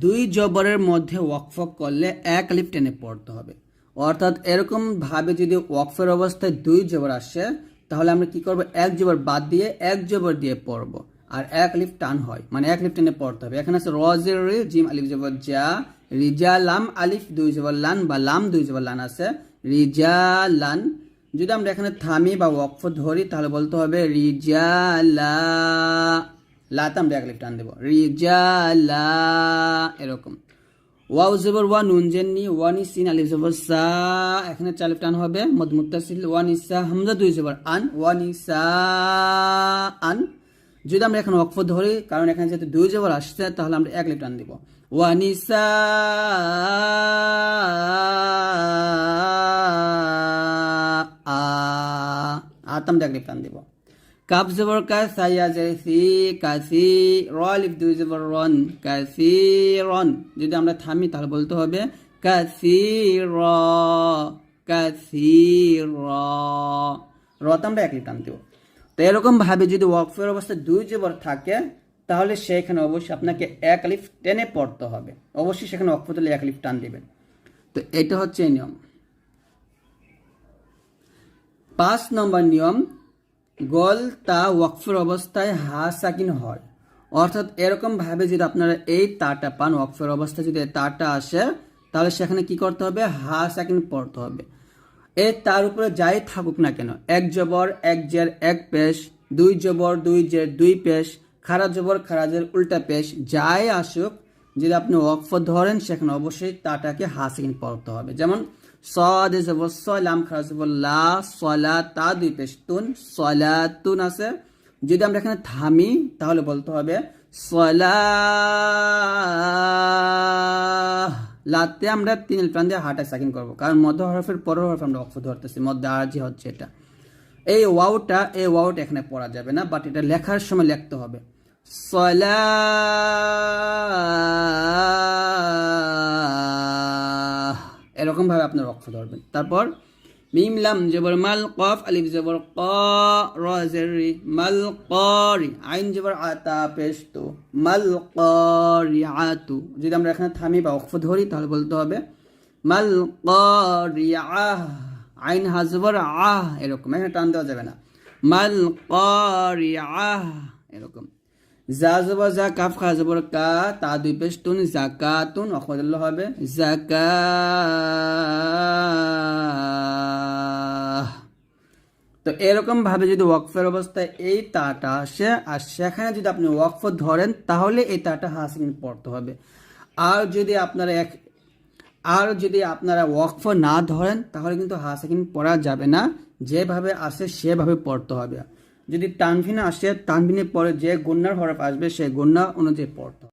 দুই জবরের মধ্যে ওয়াকফ করলে এক আলিফ টেনে পড়তে হবে। অর্থাৎ এরকম ভাবে যদি ওয়াকফের অবস্থায় দুই জবর আসে, তাহলে আমরা কি করব? এক জবর বাদ দিয়ে এক জবর দিয়ে পড়ব। আর এক আলিফ টান হয়। মানে এক আলিফ টেনে পড়তে হবে। এখানে আছে রজের জিম আলিফ জবর যা রিজা লাম আলিফ দুই জবর লান বা লাম দুই জবর লান আছে। রিজা লান। যদি আমরা এখানে থামি বা ওয়াকফ ধরি, তাহলে বলতে হবে রিজা লা লাতে আমরা এক আলিফ টান দেবো রিজা লা এরকম ওয়াও জবর ওয়া নুন জেননি ওয়ানি সিন আলিফ জবর সা এখানে চার আলিফ টান হবে মদ মুত্তাসিল ওয়ানি সা হামজা দুই জবর আন ওয়ানি সা আন যদি আমরা এখন ওয়াকফ ধরি কারণ এখানে যেহেতু দুই জবর আসছে তাহলে আমরা এক আলিফ টান দিব ওয়ানি সা আ আতাম এক আলিফ টান দিব কাপ জবর কা সাইয়া জাইসি কাসি র আলিফ দুই জবর রন কাসি রন যদি আমরা থামি তাহলে বলতে হবে কাসি র কাসি র রত আমরা এক টান দেব তো এরকম ভাবে যদি ওয়াকফের অবস্থায় দুই জবর থাকে তাহলে সেখানে অবশ্যই আপনাকে এক লিফ টেনে পড়তে হবে অবশ্যই সেখানে ওয়াকফ তুলে এক লিফ টান দিবেন তো এটা হচ্ছে নিয়ম পাঁচ নম্বর নিয়ম গল তা ওয়াকফের অবস্থায় হা সাকিন হয়। অর্থাৎ এরকম ভাবে যদি আপনারা এই তাটা পান, ওয়াকফের অবস্থায় যদি তাটা আসে, তাহলে সেখানে কি করতে হবে? হা সাকিন পড়তে হবে। এ তার উপরে যাই থাকুক না কেন, এক জবর, এক জের, এক পেশ, দুই জবর, দুই জের, দুই পেশ খারা জবর খারাজের উল্টা পেশ, যাই আসুক, যদি আপনি ওয়াকফ ধরেন, সেখানে অবশ্যই তাটাকে হাসিন পড়তে হবে। যেমন সদ জবর সলাম খারা জবর লা সলা তা দুই পেশ তুন সলাতুন আছে। যদি আমরা এখানে থামি, তাহলে বলতে হবে সলা লাতে আমরা তিন প্রাণ দিয়ে হাঁটা সাকিন করব, কারণ মধ্য হরফের পরের হরফ আমরা অক্ষ ধরতেছি, মধ্য আরজি হচ্ছে এটা। এই ওয়াউটা এই ওয়াউটা এখানে পড়া যাবে না বাট এটা লেখার সময় লিখতে হবে। সলা এরকম ভাবে আপনার অক্ষ ধরবেন। তারপর মিম লাম জবর মাল কফ, আলিফ জবর ক, র জের মাল করি আইন জবর আতা, পেশতু, মাল করি আতু। যদি আমরা এখানে থামি বা অক্ষ ধরি, তাহলে বলতে হবে, মাল করি আহ আইন হাজবর আহ এরকম। এখানে টান দেওয়া যাবে না। মাল করি আহ এরকম। জা জা কাফ খা কা তা দুই পেশ তুন জাকাতুন অখদল হবে জাকা তো এরকম ভাবে যদি ওয়াকফের অবস্থায় এই তাটা আসে, আর সেখানে যদি আপনি ওয়াকফ ধরেন, তাহলে এই তাটা হাসিন পড়তে হবে। আর যদি আপনারা এক, আর যদি আপনারা ওয়াকফ না ধরেন, তাহলে কিন্তু হাসাকিন পড়া যাবে না। যেভাবে আসে, সেভাবে পড়তে হবে। যদি টানভিনে আসে তানভিনের পরে যে গন্যার হরফ আসবে সেই গন্যা অনুযায়ী পড়তে